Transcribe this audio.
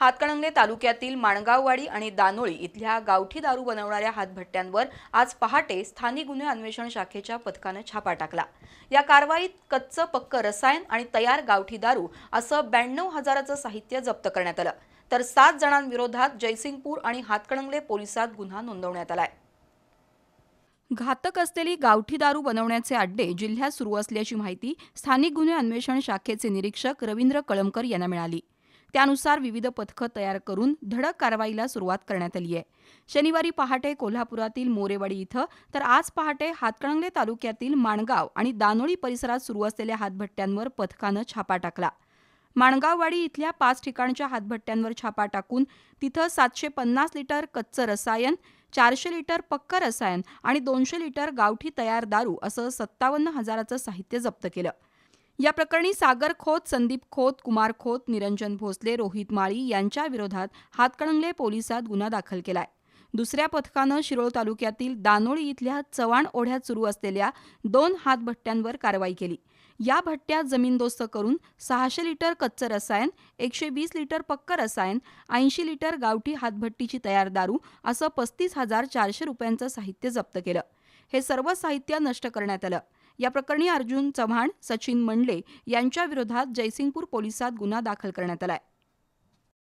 हातकणंगले तालुक्यातील माणगाववाडी आणि दानोळी इथल्या गावठी दारू बनवणाऱ्या हातभट्ट्यांवर आज पहाटे स्थानिक गुन्हे अन्वेषण शाखेच्या पथकानं छापा टाकला. या कारवाईत कच्चं पक्क रसायन आणि तयार गावठी दारू असं ब्याण्णव हजाराचं साहित्य जप्त करण्यात आलं. तर सात जणांविरोधात जयसिंगपूर आणि हातकणंगले पोलिसात गुन्हा नोंदवण्यात आलाय. घातक असलेली गावठी दारू बनवण्याचे अड्डे जिल्ह्यात सुरू असल्याची माहिती स्थानिक गुन्हे अन्वेषण शाखेचे निरीक्षक रवींद्र कळमकर यांना मिळाली. त्यानुसार विविध पथकं तयार करून धडक कारवाईला सुरुवात करण्यात आली आहे. शनिवारी पहाटे कोल्हापुरातील मोरेवाडी इथं तर आज पहाटे हातकणंगले तालुक्यातील माणगाव आणि दानोळी परिसरात सुरू असलेल्या हातभट्ट्यांवर पथकानं छापा टाकला. माणगाववाडी इथल्या पाच ठिकाणच्या हातभट्ट्यांवर छापा टाकून तिथं सातशे पन्नास लिटर कच्चं रसायन चारशे लिटर पक्क रसायन आणि दोनशे लिटर गावठी तयार दारू असं सत्तावन्न हजाराचं साहित्य जप्त केलं. या प्रकरणी सागर खोत संदीप खोत कुमार खोत निरंजन भोसले रोहित माळी यांच्या विरोधात हातकणंगले पोलिसात गुन्हा दाखल केलाय. दुसऱ्या पथकानं शिरोळ तालुक्यातील दानोळी इथल्या चव्हाण ओढ्यात सुरू असलेल्या दोन हातभट्ट्यांवर कारवाई केली. या भट्ट्या जमीनदोस्त करून सहाशे लिटर कच्चं रसायन एकशे वीस लिटर पक्क रसायन ऐंशी लिटर गावठी हातभट्टीची तयार दारू असं पस्तीस हजार चारशे रुपयांचं साहित्य जप्त केलं. हे सर्व साहित्य नष्ट करण्यात आलं. या प्रकरणी अर्जुन चव्हाण सचिन मंडले यांच्या विरोधात जयसिंगपूर पोलिसात गुन्हा दाखल करण्यात आलाय.